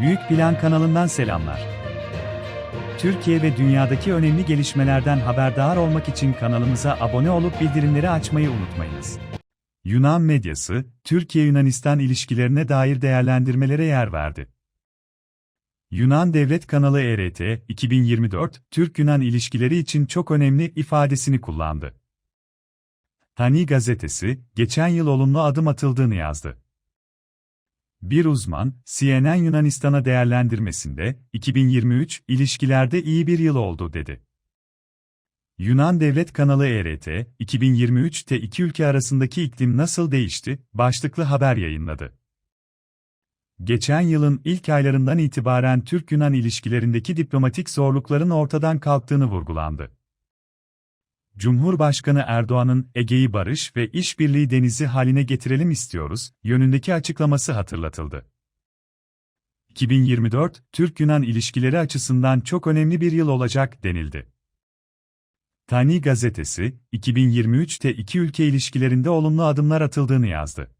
Büyük Plan kanalından selamlar. Türkiye ve dünyadaki önemli gelişmelerden haberdar olmak için kanalımıza abone olup bildirimleri açmayı unutmayınız. Yunan medyası, Türkiye-Yunanistan ilişkilerine dair değerlendirmelere yer verdi. Yunan Devlet Kanalı ERT, 2024, Türk-Yunan ilişkileri için çok önemli ifadesini kullandı. Tani gazetesi, geçen yıl olumlu adım atıldığını yazdı. Bir uzman, CNN Yunanistan'a değerlendirmesinde, 2023, ilişkilerde iyi bir yıl oldu dedi. Yunan Devlet Kanalı ERT, 2023'te iki ülke arasındaki iklim nasıl değişti, başlıklı haber yayınladı. Geçen yılın ilk aylarından itibaren Türk-Yunan ilişkilerindeki diplomatik zorlukların ortadan kalktığını vurgulandı. Cumhurbaşkanı Erdoğan'ın Ege'yi barış ve işbirliği denizi haline getirelim istiyoruz yönündeki açıklaması hatırlatıldı. 2024, Türk-Yunan ilişkileri açısından çok önemli bir yıl olacak denildi. Tani gazetesi, 2023'te iki ülke ilişkilerinde olumlu adımlar atıldığını yazdı.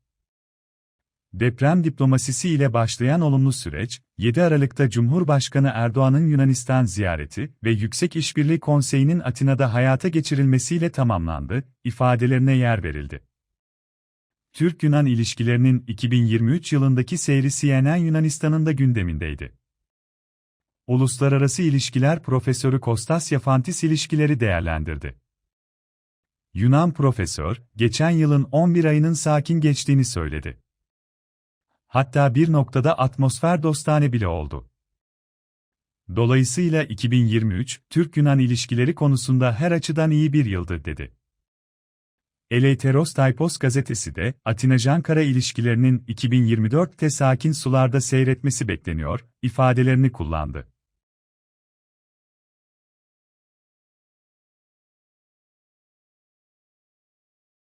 Deprem diplomasisi ile başlayan olumlu süreç, 7 Aralık'ta Cumhurbaşkanı Erdoğan'ın Yunanistan ziyareti ve Yüksek İşbirliği Konseyi'nin Atina'da hayata geçirilmesiyle tamamlandı, ifadelerine yer verildi. Türk-Yunan ilişkilerinin 2023 yılındaki seyri CNN Yunanistan'ın da gündemindeydi. Uluslararası İlişkiler Profesörü Kostas Yafantis ilişkileri değerlendirdi. Yunan profesör, geçen yılın 11 ayının sakin geçtiğini söyledi. Hatta bir noktada atmosfer dostane bile oldu. Dolayısıyla 2023, Türk-Yunan ilişkileri konusunda her açıdan iyi bir yıldı dedi. Eleuteros Typos gazetesi de, Atina-Jankara ilişkilerinin 2024'te sakin sularda seyretmesi bekleniyor, ifadelerini kullandı.